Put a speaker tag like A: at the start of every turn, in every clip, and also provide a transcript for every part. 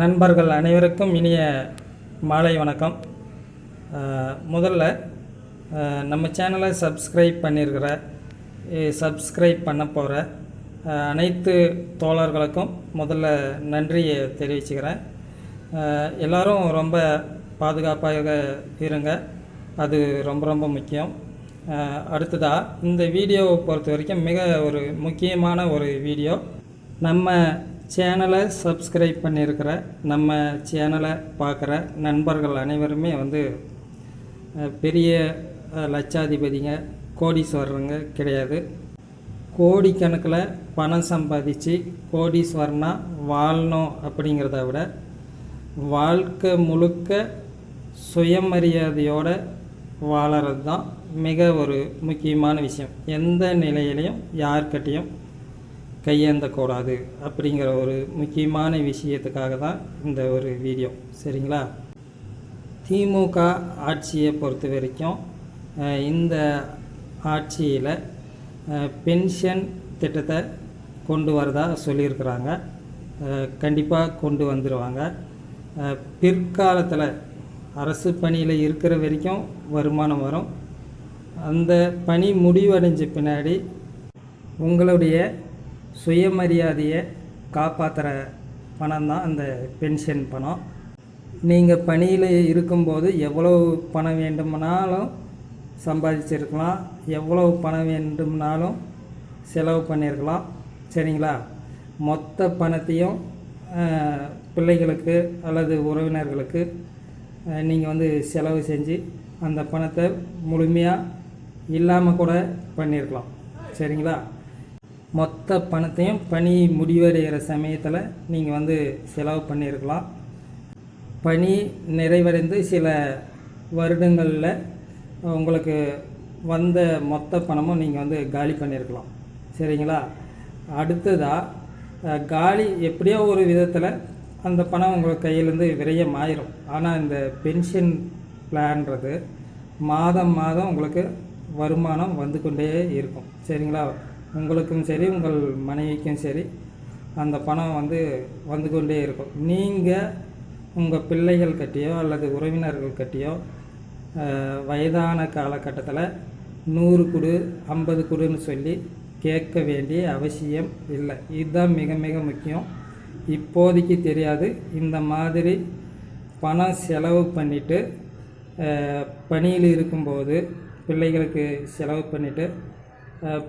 A: நண்பர்கள் அனைவருக்கும் இனிய மாலை வணக்கம். முதல்ல நம்ம சேனலை சப்ஸ்கிரைப் பண்ணியிருக்கிற சப்ஸ்கிரைப் பண்ண போகிற அனைத்து தோழர்களுக்கும் முதல்ல நன்றியை தெரிவிச்சுக்கிறேன். எல்லோரும் எல்லாரும் ரொம்ப பாதுகாப்பாக இருங்க. அது ரொம்ப ரொம்ப முக்கியம். அடுத்ததாக இந்த வீடியோவை பொறுத்த வரைக்கும் மிக ஒரு முக்கியமான ஒரு வீடியோ. நம்ம சேனலை சப்ஸ்கிரைப் பண்ணியிருக்கிற நம்ம சேனலை பார்க்குற நண்பர்கள் அனைவருமே வந்து பெரிய லட்சாதிபதிங்க கோடீஸ்வரருங்க கிடையாது. கோடிக்கணக்கில் பணம் சம்பாதிச்சு கோடீஸ்வரனாக வாழணும் அப்படிங்கிறத விட வாழ்க்கை முழுக்க சுயமரியாதையோடு வாழறது தான் மிக ஒரு முக்கியமான விஷயம். எந்த நிலையிலையும் யார்கிட்டையும் கையேந்தக்கூடாது அப்படிங்கிற ஒரு முக்கியமான விஷயத்துக்காக தான் இந்த ஒரு வீடியோ. சரிங்களா? திமுக ஆட்சியை பொறுத்த வரைக்கும் இந்த ஆட்சியில் பென்ஷன் திட்டத்தை கொண்டு வரதா சொல்லியிருக்கிறாங்க. கண்டிப்பாக கொண்டு வந்துடுவாங்க பிற்காலத்தில் அரசு பணியில் இருக்கிற வரைக்கும் வருமானம் வரும். அந்த பணி முடிவடைஞ்ச பின்னாடி உங்களுடைய சுயமரியாதையை காப்பாற்றுற பணம் தான் அந்த பென்ஷன் பணம். நீங்கள் பணியில் இருக்கும்போது எவ்வளவு பணம் வேண்டுமானாலும் சம்பாதிச்சிருக்கலாம் எவ்வளவு பணம் வேண்டும்னாலும் செலவு பண்ணியிருக்கலாம் சரிங்களா? மொத்த பணத்தையும் பிள்ளைகளுக்கு அல்லது உறவினர்களுக்கு நீங்கள் வந்து செலவு செஞ்சு அந்த பணத்தை முழுமையாக இல்லாமல் கூட பண்ணியிருக்கலாம் சரிங்களா? மொத்த பணத்தையும் பணி முடிவடைகிற சமயத்தில் நீங்கள் வந்து செலவு பண்ணியிருக்கலாம் பணி நிறைவடைந்து சில வருடங்களில் உங்களுக்கு வந்த மொத்த பணமும் நீங்கள் வந்து காலி பண்ணியிருக்கலாம் சரிங்களா? அடுத்ததாக காலி எப்படியோ ஒரு விதத்தில் அந்த பணம் உங்களுக்கு கையிலேருந்து விரயம் ஆயிரும் ஆனால் இந்த பென்ஷன் பிளான்றது மாதம் மாதம் உங்களுக்கு வருமானம் வந்து கொண்டே இருக்கும். சரிங்களா? உங்களுக்கும் சரி உங்கள் மனைவிக்கும் சரி அந்த பணம் வந்து வந்து கொண்டே இருக்கும். நீங்கள் உங்கள் பிள்ளைகள் கட்டியோ அல்லது உறவினர்கள் கட்டியோ வயதான காலகட்டத்தில் நூறு குடு ஐம்பது குடுன்னு சொல்லி கேட்க வேண்டிய அவசியம் இல்லை. இதுதான் மிக மிக முக்கியம். இப்போதைக்கு தெரியாது. இந்த மாதிரி பணம் செலவு பண்ணிவிட்டு பணியில் இருக்கும்போது பிள்ளைகளுக்கு செலவு பண்ணிவிட்டு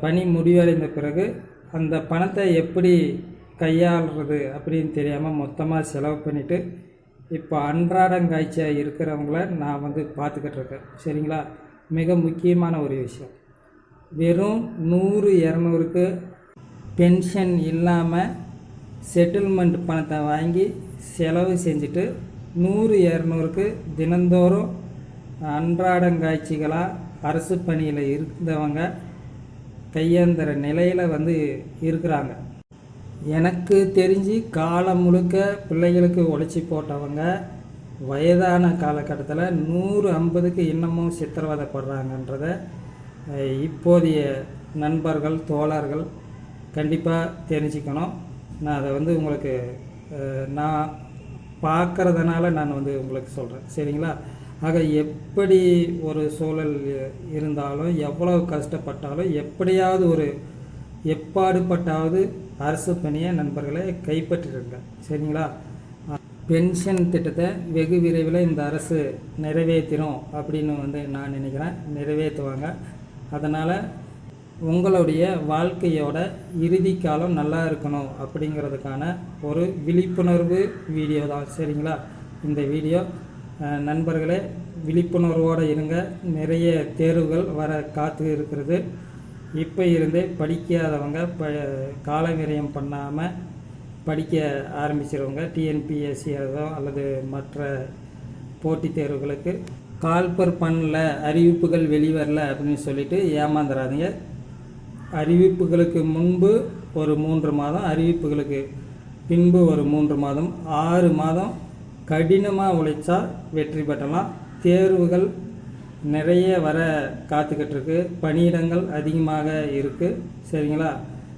A: பணி முடிவடைந்த பிறகு அந்த பணத்தை எப்படி கையாளுறது அப்படின்னு தெரியாமல் மொத்தமாக செலவு பண்ணிவிட்டு இப்போ அன்றாடங்காய்ச்சியாக இருக்கிறவங்கள நான் வந்து பார்த்துக்கிட்டு இருக்கேன். சரிங்களா? மிக முக்கியமான ஒரு விஷயம். வெறும் நூறு இரநூறுக்கு பென்ஷன் இல்லாமல் செட்டில்மெண்ட் பணத்தை வாங்கி செலவு செஞ்சுட்டு நூறு இரநூறுக்கு தினந்தோறும் அன்றாடங்காய்ச்சிகளாக அரசு பணியில் இருந்தவங்க கையேந்திர நிலையில் வந்து இருக்கிறாங்க. எனக்கு தெரிஞ்சு காலம் முழுக்க பிள்ளைகளுக்கு உழைச்சி போட்டவங்க வயதான காலகட்டத்தில் நூறு ஐம்பதுக்கு இன்னமும் சித்திரவதைப்படுறாங்கன்றத இப்போதைய நண்பர்கள் தோழர்கள் கண்டிப்பாக தெரிஞ்சுக்கணும். நான் அதை வந்து உங்களுக்கு நான் பார்க்குறதுனால நான் வந்து உங்களுக்கு சொல்கிறேன் சரிங்களா? ஆக எப்படி ஒரு சூழல் இருந்தாலும் எவ்வளவு கஷ்டப்பட்டாலும் எப்படியாவது ஒரு எப்பாடுபட்டாவது அரசு பணியை நண்பர்களை கைப்பற்றிருங்க சரிங்களா? பென்ஷன் திட்டத்தை வெகு விரைவில் இந்த அரசு நிறைவேற்றிடும் அப்படின்னு வந்து நான் நினைக்கிறேன். நிறைவேற்றுவாங்க. அதனால் உங்களுடைய வாழ்க்கையோட இறுதி காலம் நல்லா இருக்கணும் அப்படிங்கிறதுக்கான ஒரு விழிப்புணர்வு வீடியோ தான். சரிங்களா? இந்த வீடியோ நண்பர்களே விழிப்புணர்வோடு இருங்க. நிறைய தேர்வுகள் வர காத்து இருக்கிறது. இப்போ இருந்தே படிக்காதவங்க ப கால விரயம் பண்ணாமல் படிக்க ஆரம்பிச்சிருவங்க. டிஎன்பிஎஸ்சி அல்லது மற்ற போட்டித் தேர்வுகளுக்கு. கால்பர் பண்ணல அறிவிப்புகள் வெளிவரல அப்படின்னு சொல்லிட்டு ஏமாந்துடாதீங்க அறிவிப்புகளுக்கு முன்பு ஒரு மூன்று மாதம் அறிவிப்புகளுக்கு பின்பு ஒரு மூன்று மாதம் ஆறு மாதம் கடினமாக உழைச்சா வெற்றி பெற்றலாம் தேர்வுகள் நிறைய வர காத்துக்கிட்டு இருக்கு பணியிடங்கள் அதிகமாக இருக்குது சரிங்களா?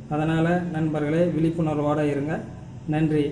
A: அதனால் நண்பர்களே விழிப்புணர்வோடு இருங்க. நன்றி.